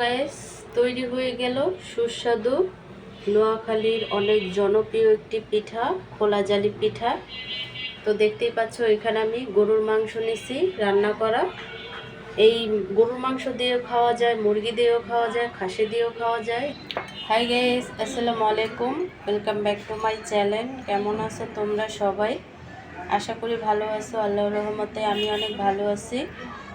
Guys তৈরি হয়ে গেল। সুস্বাদু। নোয়াখালীর অনেক জনপ্রিয় একটি পিঠা, খোলা জালি পিঠা। তো দেখতেই পাচ্ছ, এখানে আমি গরুর মাংস নিছি, রান্না করা। এই গরুর মাংস দিয়েও খাওয়া যায়, মুরগি দিয়েও খাওয়া যায়, খাসি দিয়েও খাওয়া যায়। হাই গাইস আসসালামু আলাইকুম। Welcome back to my channel কেমন আছো তোমরা সবাই? আশা করি ভালো আছো। আল্লাহর রহমতে আমি অনেক ভালো আছি।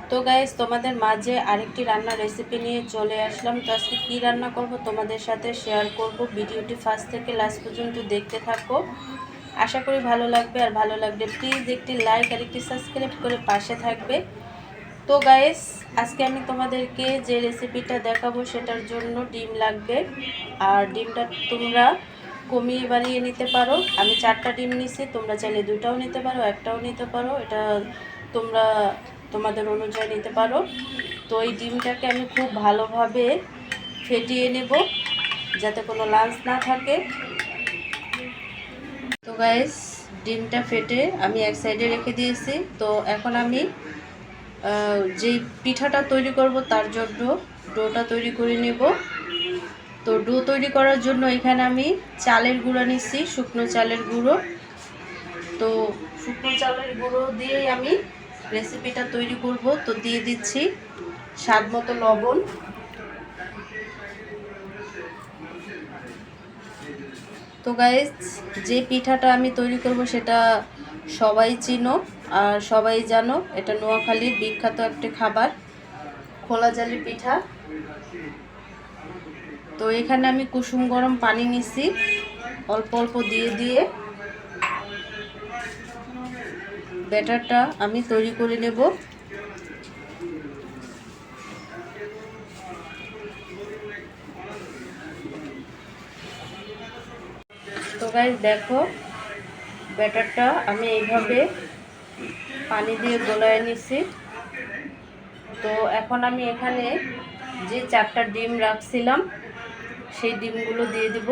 তো গাইস তোমাদের মাঝে আরেকটি রান্নার রেসিপি নিয়ে চলে আসলাম। তো আজকে কী রান্না করব তোমাদের সাথে শেয়ার করব। ভিডিওটি ফার্স্ট থেকে লাস্ট পর্যন্ত দেখতে থাকো। আশা করি ভালো লাগবে। আর ভালো লাগবে প্লিজ একটি লাইক আর একটি সাবস্ক্রাইব করে পাশে থাকবে। তো গাইস আজকে আমি তোমাদেরকে যে রেসিপিটা দেখাবো সেটার জন্য ডিম লাগবে। আর ডিমটা তোমরা কমিয়ে বাড়িয়ে নিতে পারো। আমি চারটা ডিম নিছি, তোমরা চাইলে দুটাও নিতে পারো, একটাও নিতে পারো। এটা তোমরা তোমাদের অনুযায়ী নিতে পারো। তো এই ডিমটাকে আমি খুব ভালোভাবে ফেটিয়ে নেব, যাতে কোনো লাঞ্চ না থাকে। তো গাইস ডিমটা ফেটে আমি এক সাইডে রেখে দিয়েছি। তো এখন আমি যেই পিঠাটা তৈরি করব তার জন্য ডোটা তৈরি করে নেব। তো ডো তৈরি করার জন্য এখানে আমি চালের গুঁড়ো নিচ্ছি, শুকনো চালের গুঁড়ো। তো শুকনো চালের গুঁড়ো দিয়েই আমি রেসিপিটা তৈরি করব। তো দিয়ে দিচ্ছি স্বাদ মতো লবণ। তো গাইজ যে পিঠাটা আমি তৈরি করব সেটা সবাই চিনো আর সবাই জানো, এটা নোয়াখালীর বিখ্যাত একটি খাবার, খোলা জালি পিঠা। তো এখানে আমি কুসুম গরম পানি নিছি, অল্প অল্প দিয়ে দিয়ে। ব্যাটারটা আমি তৈরি করে নেব। তো গাইজ দেখো, ব্যাটারটা আমি এইভাবে পানি দিয়ে গোলায় নিছি। তো এখন আমি এখানে যে চারটা ডিম রাখছিলাম, সেই ডিমগুলো দিয়ে দিব।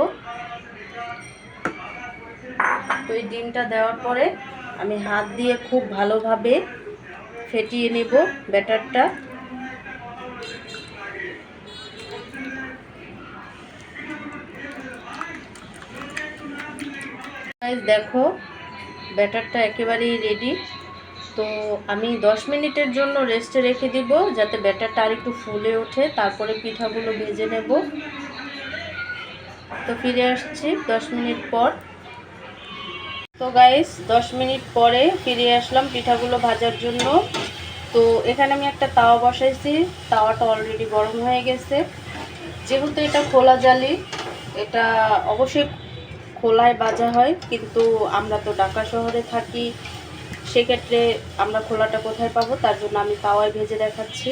তো এই ডিমটা দেওয়ার পরে আমি হাত দিয়ে খুব ভালোভাবে ফেটিয়ে নেব ব্যাটারটা। দেখো, ব্যাটারটা একেবারেই রেডি তো আমি 10 মিনিটের জন্য রেস্টে রেখে দিব, যাতে ব্যাটারটা আর একটু ফুলে ওঠে। তারপরে পিঠাগুলো ভেজে নেব। তো ফিরে আসছি 10 মিনিট পর। তো গাইস 10 মিনিট পরে ফিরে আসলাম পিঠাগুলো ভাজার জন্য। তো এখানে আমি একটা তাওয়া বসাইছি, তাওয়াটা অলরেডি গরম হয়ে গেছে। যেহেতু এটা খোলা জালি, এটা অবশ্যই খোলায় বাজা হয়, কিন্তু আমরা তো ঢাকা শহরে থাকি, সেক্ষেত্রে আমরা খোলাটা কোথায় পাবো? তার জন্য আমি তাওয়ায় ভেজে দেখাচ্ছি।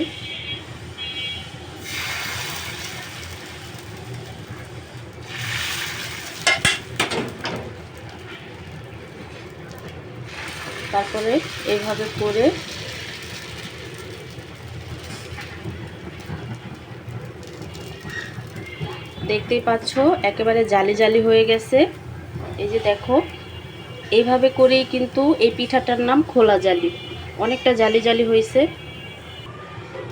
তারপরে এইভাবে করে দেখতেই পাচ্ছ, একেবারে জালি জালি হয়ে গেছে। এই যে দেখো, এইভাবে করেই কিন্তু এই পিঠাটার নাম খোলা জালি। অনেকটা জালি জালি হয়েছে।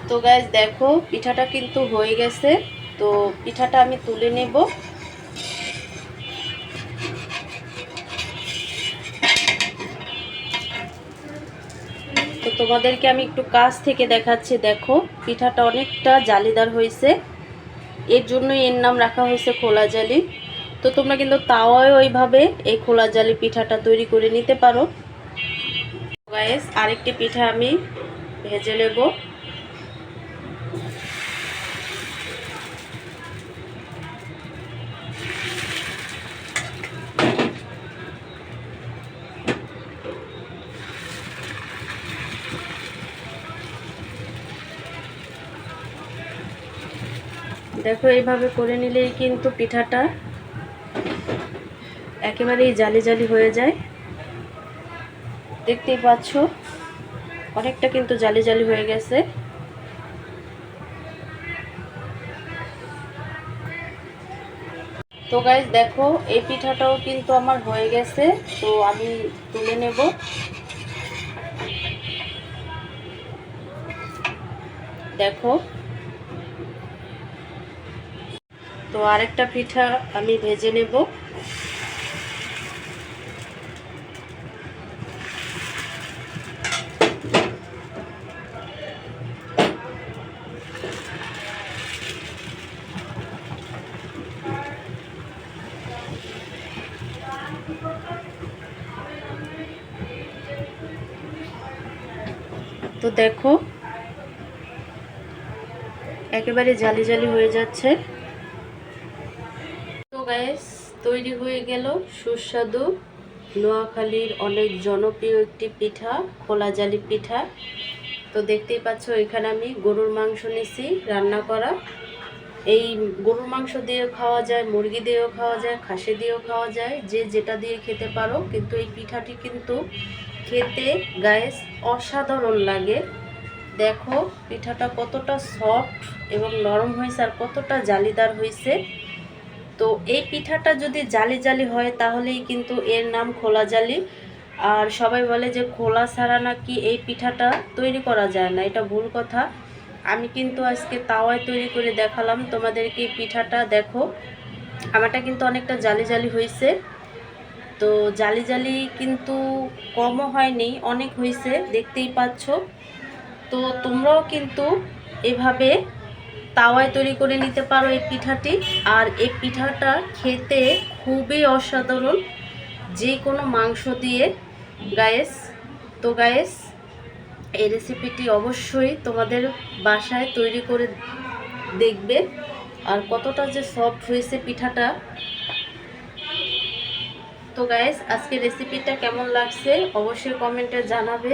তো গাইজ দেখো, পিঠাটা কিন্তু হয়ে গেছে। তো পিঠাটা আমি তুলে নেব। তোমাদেরকে আমি একটু কাছ থেকে দেখাচ্ছি, দেখো। পিঠাটা অনেকটা জালিদার হয়েছে। এর জন্যই এর নাম রাখা হয়েছে খোলা জালি। তো তোমরা কিন্তু তাওয়ায় ওইভাবে এই খোলা জালি পিঠাটা তৈরি করে নিতে পারো। গায়েস আরেকটি পিঠা আমি ভেজে নেব। দেখো, এইভাবে করে নিলেই কিন্তু পিঠাটা একেবারেই জালি জালি হয়ে যায়। দেখতেই পাচ্ছ, অনেকটা কিন্তু জালি জালি হয়ে গেছে। তো গাইজ দেখো, এই পিঠাটাও কিন্তু আমার হয়ে গেছে, তো আমি তুলে নেব। দেখো তো আরেকটা পিঠা আমি ভেজে নেব। তো দেখো একেবারে জালি জালি হয়ে যাচ্ছে। তো গাইস তৈরি হয়ে গেল। সুস্বাদু। নোয়াখালীর অনেক জনপ্রিয় একটি পিঠা, খোলা জালি পিঠা। তো দেখতেই পাচ্ছ, এখানে আমি গরুর মাংস নিছি, রান্না করা। এই গরুর মাংস দিয়েও খাওয়া যায়, মুরগি দিয়েও খাওয়া যায়, খাসি দিয়েও খাওয়া যায়, যে যেটা দিয়ে খেতে পারো। কিন্তু এই পিঠাটি কিন্তু খেতে গায়েস অসাধারণ লাগে। দেখো, পিঠাটা কতটা সফট এবং নরম হয়েছে আর কতটা জালিদার হয়েছে। তো এই পিঠাটা যদি জালি জালি হয়, তাহলেই কিন্তু এর নাম খোলা জালি। আর সবাই বলে যে খোলা ছাড়া নাকি এই পিঠাটা তৈরি করা যায় না, এটা ভুল কথা। আমি কিন্তু আজকে তাওয়ায় তৈরি করে দেখালাম, তোমাদেরকে পিঠাটা দেখো। আমারটা কিন্তু অনেকটা জালি জালি হয়েছে। তো জালি জালি কিন্তু কমও হয়নি, অনেক হয়েছে, দেখতেই পাচ্ছ। তো তোমরাও কিন্তু এভাবে তাওয়ায় তৈরি করে নিতে পারো এই পিঠাটি। আর এই পিঠাটা খেতে খুবই অসাধারণ। যে কোনো মাংস দিয়ে। গায়েস, তো গায়েস, এই রেসিপিটি অবশ্যই তোমাদের বাসায় তৈরি করে দেখবে। আর কতটা যে সফট হয়েছে পিঠাটা। তো গায়েস আজকে রেসিপিটা কেমন লাগছে? অবশ্যই কমেন্টে জানাবে।